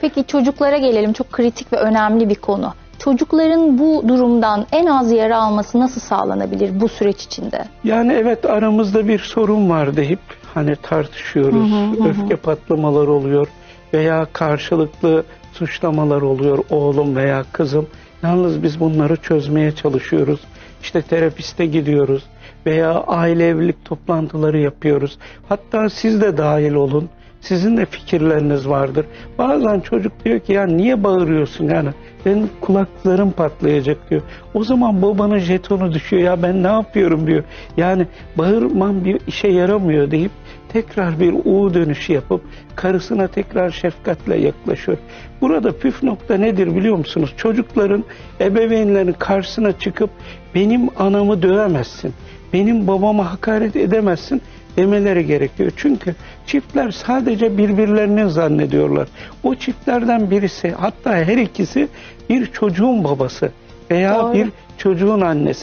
Peki çocuklara gelelim. Çok kritik ve önemli bir konu. Çocukların bu durumdan en az yara alması nasıl sağlanabilir bu süreç içinde? Yani evet aramızda bir sorun var deyip hani tartışıyoruz. Öfke patlamaları oluyor veya karşılıklı suçlamalar oluyor oğlum veya kızım. Yalnız biz bunları çözmeye çalışıyoruz. İşte terapiste gidiyoruz veya aile evlilik toplantıları yapıyoruz. Hatta siz de dahil olun. Sizin de fikirleriniz vardır. Bazen çocuk diyor ki ya niye bağırıyorsun yani benim kulaklarım patlayacak diyor. O zaman babanın jetonu düşüyor ya ben ne yapıyorum diyor. Yani bağırmam bir işe yaramıyor deyip tekrar bir U dönüşü yapıp karısına tekrar şefkatle yaklaşıyor. Burada püf nokta nedir biliyor musunuz? Çocukların ebeveynlerin karşısına çıkıp benim anamı dövemezsin, benim babama hakaret edemezsin demeleri gerekiyor. Çünkü çiftler sadece birbirlerini zannediyorlar. O çiftlerden birisi hatta her ikisi bir çocuğun babası veya Doğru. bir çocuğun annesi.